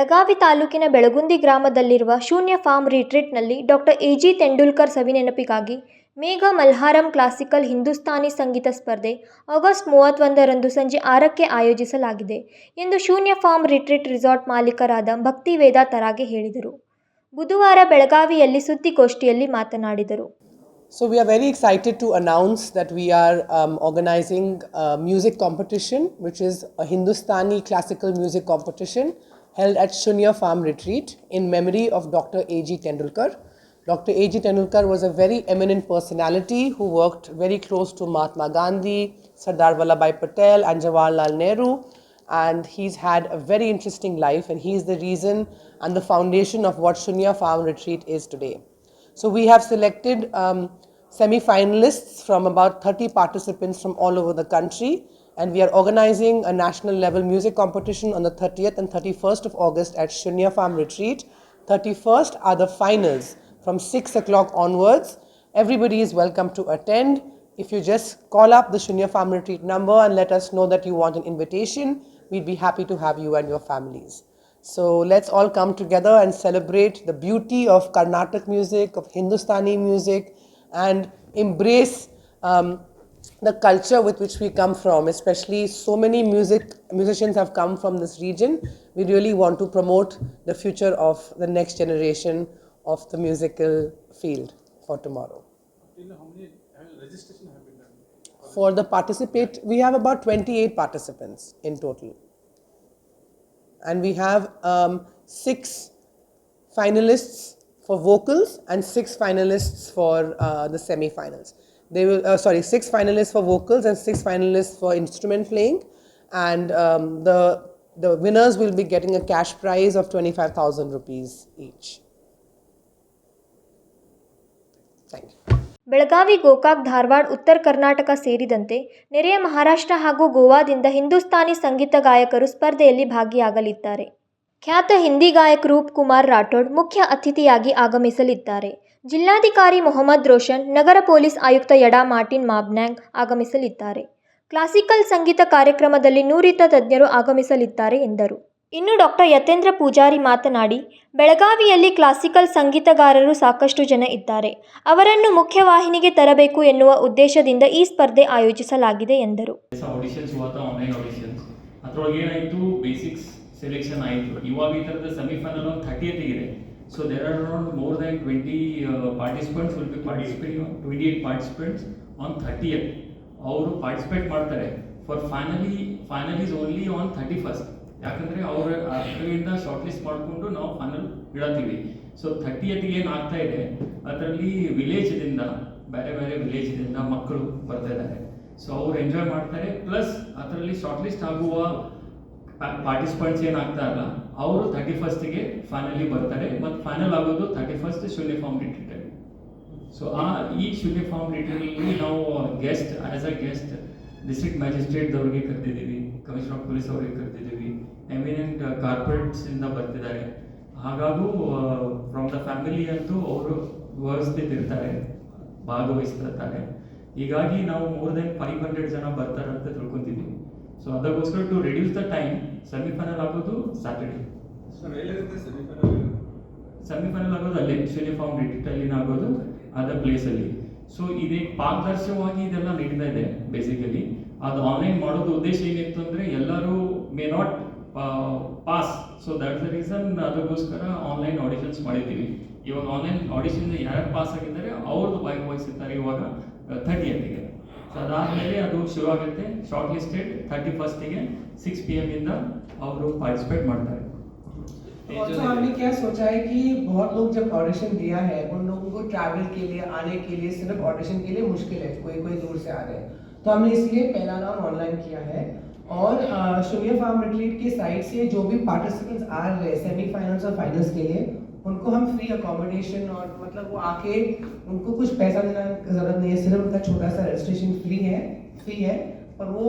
ಬೆಳಗಾವಿ ತಾಲೂಕಿನ ಬೆಳಗುಂದಿ ಗ್ರಾಮದಲ್ಲಿರುವ ಶೂನ್ಯ ಫಾರ್ಮ್ ರಿಟ್ರೀಟ್ನಲ್ಲಿ ಡಾಕ್ಟರ್ ಎ ಜಿ ತೆಂಡೂಲ್ಕರ್ ಸವಿನೆನಪಿಗಾಗಿ ಮೇಘ ಮಲ್ಹಾರಂ ಕ್ಲಾಸಿಕಲ್ ಹಿಂದೂಸ್ತಾನಿ ಸಂಗೀತ ಸ್ಪರ್ಧೆ ಆಗಸ್ಟ್ ಮೂವತ್ತೊಂದರಂದು ಸಂಜೆ ಆರಕ್ಕೆ ಆಯೋಜಿಸಲಾಗಿದೆ ಎಂದು ಶೂನ್ಯ ಫಾರ್ಮ್ ರಿಟ್ರೀಟ್ ರಿಸಾರ್ಟ್ ಮಾಲೀಕರಾದ ಭಕ್ತಿ ವೇದಾ ತರಾಗೆ ಹೇಳಿದರು. ಬುಧವಾರ ಬೆಳಗಾವಿಯಲ್ಲಿ ಸುದ್ದಿಗೋಷ್ಠಿಯಲ್ಲಿ ಮಾತನಾಡಿದರು. So we are very excited to announce that we are organizing music competition which a Hindustani classical music competition held at Shunya Farm Retreat in memory of Dr. A.G. Tendulkar. Dr. A.G. Tendulkar was a very eminent personality who worked very close to Mahatma Gandhi, Sardar Vallabhbhai Patel, and Jawaharlal Nehru. And he's had a very interesting life, and he's the reason and the foundation of what Shunya Farm Retreat is today. So we have selected um, semi-finalists from about 30 participants from all over the country and we are organizing a national level music competition on the 30th and 31st of August at Shunya Farm Retreat. 31st are the finals from 6 o'clock onwards. Everybody is welcome to attend. If you just call up the Shunya Farm Retreat number and let us know that you want an invitation, we'd be happy to have you and your families. So let's all come together and celebrate the beauty of Carnatic music, of Hindustani music, and embrace um, the culture with which we come from. Especially, so many music musicians have come from this region. We really want to promote the future of the next generation of the musical field for tomorrow. Till how many registration have been done? For the participate, we have about 28 participants in total. And we have um, six finalists for vocals and six finalists for uh, the semi-finals. They will, uh, sorry, six finalists for vocals and six finalists for instrument playing, and um, the the winners will be getting a cash prize of twenty five thousand rupees each. Thank you. Belagavi Gokak Dharwad Uttara Karnataka ಸೇರಿದಂತೆ ನೆರೆಯ ಮಹಾರಾಷ್ಟ್ರ ಹಾಗೂ ಗೋವಾದಿಂದ ಹಿಂದೂಸ್ತಾನಿ ಸಂಗೀತ ಗಾಯಕರು ಸ್ಪರ್ಧೆಯಲ್ಲಿ ಭಾಗಿಯಾಗಲಿದ್ದಾರೆ ಖ್ಯಾತ ಹಿಂದಿ ಗಾಯಕ ರೂಪ್ ಕುಮಾರ್ ರಾಠೋಡ್ ಮುಖ್ಯ ಅತಿಥಿಯಾಗಿ ಆಗಮಿಸಲಿದ್ದಾರೆ. ಜಿಲ್ಲಾಧಿಕಾರಿ ಮೊಹಮ್ಮದ್ ರೋಷನ್, ನಗರ ಪೊಲೀಸ್ ಆಯುಕ್ತ ಯಡಾ ಮಾರ್ಟಿನ್ ಮಾಬ್ನ್ಯಾಂಗ್ ಆಗಮಿಸಲಿದ್ದಾರೆ. ಕ್ಲಾಸಿಕಲ್ ಸಂಗೀತ ಕಾರ್ಯಕ್ರಮದಲ್ಲಿ ನೂರಿತ ತಜ್ಞರು ಆಗಮಿಸಲಿದ್ದಾರೆ ಎಂದರು. ಇನ್ನು ಡಾಕ್ಟರ್ ಯತೇಂದ್ರ ಪೂಜಾರಿ ಮಾತನಾಡಿ, ಬೆಳಗಾವಿಯಲ್ಲಿ ಕ್ಲಾಸಿಕಲ್ ಸಂಗೀತಗಾರರು ಸಾಕಷ್ಟು ಜನ ಇದ್ದಾರೆ. ಅವರನ್ನು ಮುಖ್ಯವಾಹಿನಿಗೆ ತರಬೇಕು ಎನ್ನುವ ಉದ್ದೇಶದಿಂದ ಈ ಸ್ಪರ್ಧೆ ಆಯೋಜಿಸಲಾಗಿದೆ ಎಂದರು. ಸೆಲೆಕ್ಷನ್ ಆಯಿತು. ಇವಾಗ ಈ ಥರದ ಸೆಮಿಫೈನಲ್ ಒಂದು ಇದೆ. So there are around more than twenty participants will be participating twenty eight participants on thirtieth ಅವರು ಪಾರ್ಟಿಸಿಪೇಟ್ ಮಾಡ್ತಾರೆ. For finally final is only on thirty first ಯಾಕಂದರೆ ಅವ್ರ, ಅದರಿಂದ ಶಾರ್ಟ್ ಲಿಸ್ಟ್ ಮಾಡಿಕೊಂಡು ನಾವು ಫೈನಲ್ ಇಡತ್ತೀವಿ. ಸೊ ಥರ್ಟಿಯತ್ಗೆ ಏನು ಆಗ್ತಾ ಇದೆ? ಅದರಲ್ಲಿ ವಿಲೇಜ್ದಿಂದ ಬೇರೆ ಬೇರೆ ವಿಲೇಜ್ದಿಂದ ಮಕ್ಕಳು ಬರ್ತಾ ಇದ್ದಾರೆ. ಸೊ ಅವ್ರು ಎಂಜಾಯ್ ಮಾಡ್ತಾರೆ. ಪ್ಲಸ್ ಅದರಲ್ಲಿ ಶಾರ್ಟ್ ಲಿಸ್ಟ್ ಆಗುವ ಪಾರ್ಟಿಸಿಪೆಂಟ್ಸ್ ಏನಾಗ್ತಾರಲ್ಲ ಅವರು ಥರ್ಟಿ ಫಸ್ಟಿಗೆ ಫೈನಲಿ ಬರ್ತಾರೆ, ಮತ್ತು ಫೈನಲ್ ಆಗೋದು ಥರ್ಟಿ ಫಸ್ಟ್ ಶೂನ್ಯ ಫಾರ್ಮ್ ರಿಟ್ರೀಟಲ್ಲಿ ಸೊ ಆ ಈ ಶೂನ್ಯ ಫಾರ್ಮ್ ರಿಟ್ರೀಟಲ್ಲಿ ನಾವು guest as a guest district ಮ್ಯಾಜಿಸ್ಟ್ರೇಟ್ದವ್ರಿಗೆ ಕರೆದಿದ್ದೀವಿ ಕಮಿಷನರ್ ಆಫ್ ಪೊಲೀಸ್ ಅವ್ರಿಗೆ ಕರೆದಿದ್ದೀವಿ ಎಮಿನೆಂಟ್ ಕಾರ್ಪೊರೇಟ್ಸಿಂದ ಬರ್ತಿದ್ದಾರೆ. ಹಾಗಾಗೂ ಫ್ರಮ್ ದ ಫ್ಯಾಮಿಲಿ ಅಂತೂ ಅವರು ವ್ಯವಸ್ಥಿತ ಇರ್ತಾರೆ ಭಾಗವಹಿಸ್ತಿರ್ತಾರೆ. ಹೀಗಾಗಿ ನಾವು ಮೋರ್ ದೆನ್ ಫೈವ್ ಹಂಡ್ರೆಡ್ ಜನ ಬರ್ತಾರೆ ಅಂತ ತಿಳ್ಕೊತಿದ್ದೀವಿ ಸೊ ಅದಕ್ಕೋಸ್ಕರ to reduce the time semifinal ಆಗೋದು ಸ್ಯಾಟರ್ಡೆ ಸೆಮಿಫೈನಲ್ ಆಗೋದು ಅಲ್ಲೇ ಯೂನಿಫಾರ್ಮ್ ರಿಟ್ರೀಟಲ್ಲಿ ಆಗೋದು ಅದ ಪ್ಲೇಸಲ್ಲಿ ಸೊ ಇದೇ ಪಾರದರ್ಶಕವಾಗಿ ಇದೆಲ್ಲ ನಡೀತಾ ಇದೆ ಬೇಸಿಕಲಿ ಅದು ಆನ್ಲೈನ್ ಮಾಡೋದು ಉದ್ದೇಶ ಏನಿತ್ತು ಅಂದರೆ ಎಲ್ಲರೂ may not pass so that's the reason ಅದಕ್ಕೋಸ್ಕರ ಆನ್ಲೈನ್ ಆಡಿಷನ್ಸ್ ಮಾಡಿದ್ದೀವಿ. ಇವಾಗ ಆನ್ಲೈನ್ ಆಡಿಷನ್ ಯಾರು ಪಾಸ್ ಆಗಿದ್ದಾರೆ ಅವ್ರದ್ದು ಭಾಗವಹಿಸಿರ್ತಾರೆ ಇವಾಗ ಥರ್ಟಿಯತ್ತಿಗೆ ಸೊ ಅದಾದಮೇಲೆ ಅದು ಶುರು ಆಗುತ್ತೆ ಶಾರ್ಟ್ ಲಿಸ್ಟೆಡ್ ಥರ್ಟಿ ಫಸ್ಟಿಗೆ ಸಿಕ್ಸ್ ಪಿ ಎಮ್ ಇಂದ ಅವರು ಪಾರ್ಟಿಸಿಪೇಟ್ ಮಾಡ್ತಾರೆ Also, हमने क्या सोचा है कि बहुत लोग जब ऑडिशन दिया है उन लोगों को ट्रैवल के लिए आने के लिए सिर्फ ऑडिशन के लिए मुश्किल है कोई कोई दूर से आ रहे हैं तो हमने इसलिए पहला राउंड ऑनलाइन किया है और शून्य फार्म रिट्रीट की साइड से जो भी पार्टिसिपेंट्स आ रहे हैं सेमीफाइनल्स और फाइनल्स के लिए उनको हम फ्री अकोमोडेशन और मतलब वो आके उनको कुछ पैसा देना ज़रूरत नहीं है सिर्फ़ उनका छोटा सा रजिस्ट्रेशन फ्री है फ्री है और वो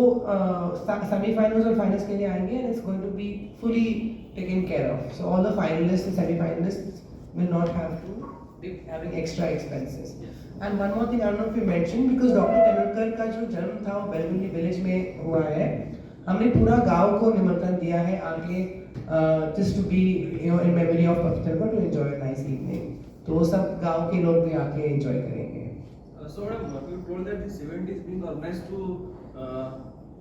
सेमीफाइनल्स और फाइनल्स के लिए आएँगे it's going to be fully taken care of so all the finalist semifinalist will not have to be having extra expenses and one more thing I don't know if because doctor Tendulkar का जो जन्म था वो बेलगुंडी village में हुआ है हमने पूरा गाँव को निमंत्रण दिया है आगे uh, just to be you know in memory of Patharba to enjoy a nice evening. तो वो सब गांव के लोग भी आके enjoy करेंगे. Uh, so, madam, uh, you told that this event is being organized to uh,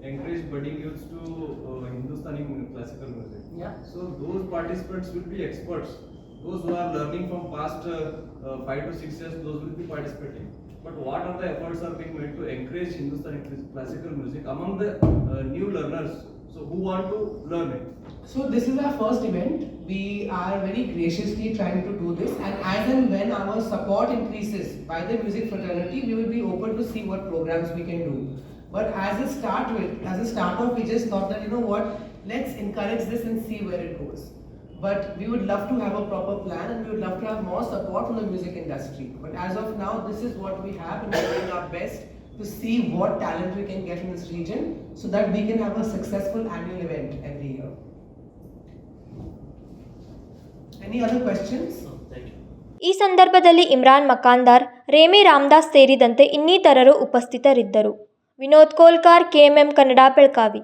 encourage budding youths to uh, Hindustani mu- classical music. Yeah. So, those participants will be experts. Those who are learning from past uh, uh, five to six years, those will be participating. But what are the efforts are being made to encourage Hindustani cl- classical music among the uh, new learners? so, who want to learn it? So this is our first event. We are very graciously trying to do this, and as and when our support increases by the music fraternity, we will be open to see what programs we can do. But as a start with, as a start off, we just thought that you know what, let's encourage this and see where it goes. But we would love to have a proper plan, and we would love to have more support from the music industry. But as of now, this is what we have, and we're doing our best to see what talent we can get in this region, so that we can have a successful annual event every year. Any other questions? ಈ ಸಂದರ್ಭದಲ್ಲಿ ಇಮ್ರಾನ್ ಮಕಾಂದಾರ್ ರೇಮಿ ರಾಮದಾಸ್ ಸೇರಿದಂತೆ ಇನ್ನಿತರರು ಉಪಸ್ಥಿತರಿದ್ದರು Vinod Kolkar KMM Kannada Belagavi